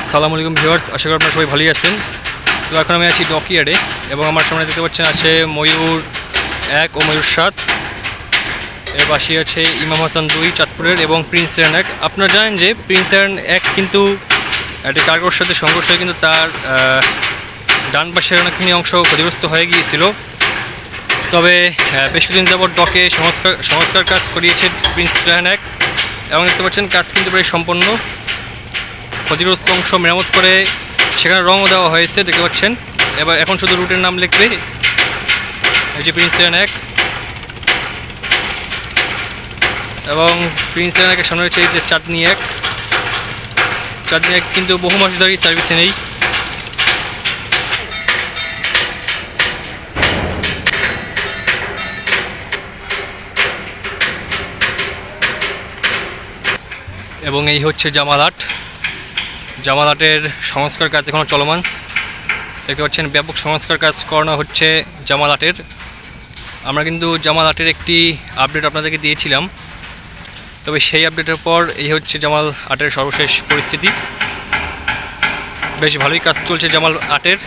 আসসালামু আলাইকুম ভিউয়ার্স, আশা করি আপনারা সবাই ভালোই আছেন। তো এখন আমি আছি ডকিয়ার্ডে এবং আমার সামনে দেখতে পাচ্ছেন আছে ময়ূর এক ও ময়ূর সাত। এর পাশে আছে ইমাম হাসান দুই চাঁদপুরের এবং প্রিন্স এরান এক। আপনারা জানেন যে প্রিন্স এরান এক কিন্তু একটি কার্গোর সাথে সংঘর্ষ হয়ে কিন্তু তার ডান পাশের অনেকখানি অংশ ক্ষতিগ্রস্ত হয়ে গিয়েছিল। তবে বেশ কিছুদিন যাবৎ ডকে সংস্কার সংস্কার কাজ করিয়েছে প্রিন্স এরান এক। এবং দেখতে পাচ্ছেন কাজ কিন্তু প্রায় সম্পন্ন। ক্ষতিগ্রস্ত অংশ মেরামত করে সেখানে রঙও দেওয়া হয়েছে, দেখতে পাচ্ছেন। এবার এখন শুধু রুটের নাম লিখবে। এই যে প্রিন্স এক। এবং প্রিন্স একের সামনে রয়েছে এই যে চাঁদনি এক। চাঁদনি এক কিন্তু বহু মাস ধরেই সার্ভিসে নেই। এবং এই হচ্ছে জামালাট জামালাটের সংস্কার কাজ এখনও চলমান। দেখতে পাচ্ছেন, ব্যাপক সংস্কার কাজ করানো হচ্ছে জামালাটের আমরা কিন্তু জামালাটের একটি আপডেট আপনাদেরকে দিয়েছিলাম। তবে সেই আপডেটের পর এই হচ্ছে জামাল আটের সর্বশেষ পরিস্থিতি। বেশ ভালোই কাজ চলছে জামাল আটের।